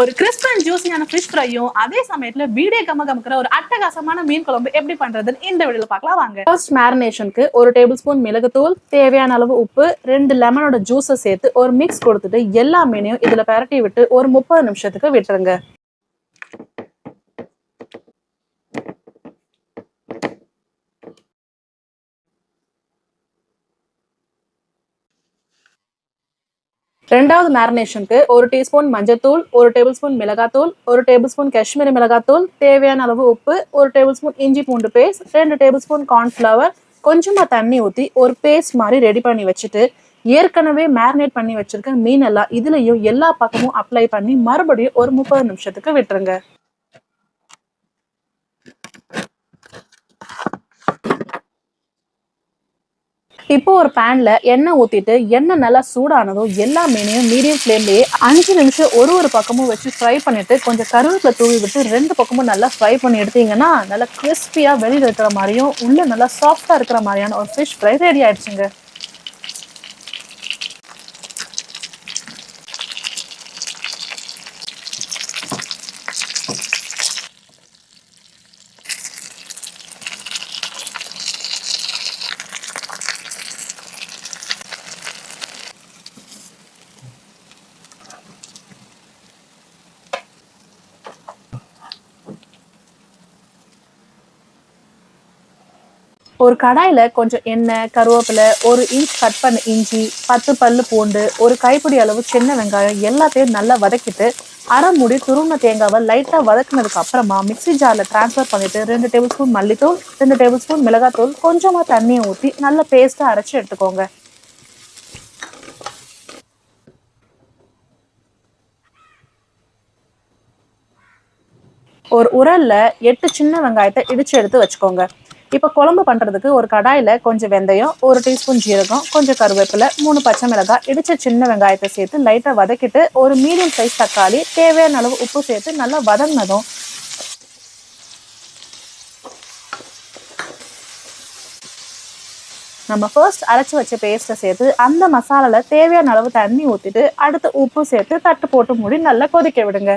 ஒரு crisp and ஜூசியான fish ஃப்ரையும் அதே சமயத்துல வீடியோ கம கமக்கிற ஒரு அட்டகாசமான மீன் குழம்பு எப்படி பண்றதுன்னு இந்த வீடியோல பார்க்கலாம். வாங்க. ஃபர்ஸ்ட் மேரினேஷனுக்கு ஒரு டேபிள் ஸ்பூன் மிளகுத்தூள் தேவையான அளவு உப்பு ரெண்டு லெமனோட ஜூஸை சேர்த்து ஒரு மிக்ஸ் கொடுத்துட்டு எல்லா மீனையும் இதுல பரட்டி விட்டு ஒரு முப்பது நிமிஷத்துக்கு விட்டுருங்க. ரெண்டாவது மேரினேஷனுக்கு ஒரு டீஸ்பூன் மஞ்சத்தூள் ஒரு டேபிள் ஸ்பூன் மிளகாத்தூள் ஒரு டேபிள் ஸ்பூன் காஷ்மீரி மிளகாத்தூள் தேவையான அளவு உப்பு ஒரு டேபிள் ஸ்பூன் இஞ்சி பூண்டு பேஸ்ட் ரெண்டு டேபிள் ஸ்பூன் கார்ன்ஃப்ளவர் கொஞ்சமாக தண்ணி ஊற்றி ஒரு பேஸ்ட் மாதிரி ரெடி பண்ணி வச்சுட்டு ஏற்கனவே மேரினேட் பண்ணி வச்சுருக்க மீன் எல்லாம் இதுலயும் எல்லா பக்கமும் அப்ளை பண்ணி மறுபடியும் ஒரு முப்பது நிமிஷத்துக்கு விட்டுருங்க. இப்போ ஒரு பேன்ல எண்ணெய் ஊத்திட்டு எண்ணெய் நல்லா சூடானதும் எல்லா மீனையும் மீடியம் ஃப்ளேம்லயே அஞ்சு நிமிஷம் ஒரு ஒரு பக்கமும் வச்சு ஃப்ரை பண்ணிட்டு கொஞ்சம் கருவேப்பிலை தூவி விட்டு ரெண்டு பக்கமும் நல்லா ஃப்ரை பண்ணி எடுத்தீங்கன்னா நல்லா கிறிஸ்பியா வெளியில இருக்கிற மாதிரியும் உள்ள நல்லா சாஃப்டா இருக்கிற மாதிரியான ஒரு ஃபிஷ் ஃப்ரை ரெடி ஆயிடுச்சுங்க. ஒரு கடாயில கொஞ்சம் எண்ணெய் கருவேப்பிலை ஒரு இன்ச் கட் பண்ண இஞ்சி பத்து பல்லு பூண்டு ஒரு கைப்பிடி அளவு சின்ன வெங்காயம் எல்லாத்தையும் நல்லா வதக்கிட்டு அரை மூடி துருவின தேங்காவை லைட்டா வதக்குனதுக்கு அப்புறமா மிக்ஸி ஜார்ல டிரான்ஸ்ஃபர் பண்ணிட்டு ரெண்டு டேபிள் ஸ்பூன் மல்லித்தூள் ரெண்டு டேபிள் ஸ்பூன் மிளகாத்தூள் கொஞ்சமா தண்ணியை ஊற்றி நல்லா பேஸ்டா அரைச்சு எடுத்துக்கோங்க. ஒரு உரல்ல எட்டு சின்ன வெங்காயத்தை இடிச்சு எடுத்து வச்சுக்கோங்க. இப்போ குழம்பு பண்ணுறதுக்கு ஒரு கடாயில் கொஞ்சம் வெந்தயம் ஒரு டீஸ்பூன் ஜீரகம் கொஞ்சம் கருவேப்பிலை மூணு பச்சை மிளகாய் இடிச்ச சின்ன வெங்காயத்தை சேர்த்து லைட்டாக வதக்கிட்டு ஒரு மீடியம் சைஸ் தக்காளி தேவையான அளவு உப்பு சேர்த்து நல்லா வதங்கினதும் நம்ம ஃபர்ஸ்ட் அரைச்சி வச்ச பேஸ்ட்டை சேர்த்து அந்த மசாலாவில் தேவையான அளவு தண்ணி ஊற்றிட்டு அடுத்து உப்பு சேர்த்து தட்டு போட்டு மூடி நல்லா கொதிக்க விடுங்க.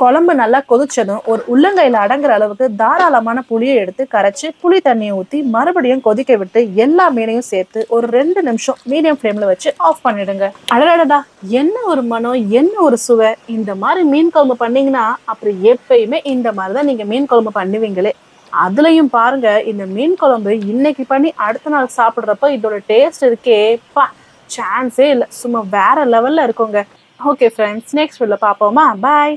குழம்பு நல்லா கொதிச்சதும் ஒரு உள்ளங்கையில் அடங்குற அளவுக்கு தாராளமான புளியை எடுத்து கரைச்சி புளி தண்ணியை ஊற்றி மறுபடியும் கொதிக்க விட்டு எல்லா மீனையும் சேர்த்து ஒரு ரெண்டு நிமிஷம் மீடியம் ஃப்ளேமில் வச்சு ஆஃப் பண்ணிடுங்க. அடடடா என்ன ஒரு மனம் என்ன ஒரு சுவை. இந்த மாதிரி மீன் குழம்பு பண்ணீங்கன்னா அப்புறம் எப்பயுமே இந்த மாதிரி தான் நீங்கள் மீன் குழம்பு பண்ணுவீங்களே. அதுலயும் பாருங்க இந்த மீன் குழம்பு இன்னைக்கு பண்ணி அடுத்த நாள் சாப்பிட்றப்ப இதோட டேஸ்ட் இருக்கே. பா சான்ஸே இல்லை. சும்மா வேற லெவல்ல இருக்கோங்க. ஓகே ஃப்ரெண்ட்ஸ் நெக்ஸ்ட் வீடியோல பார்ப்போமா? பாய்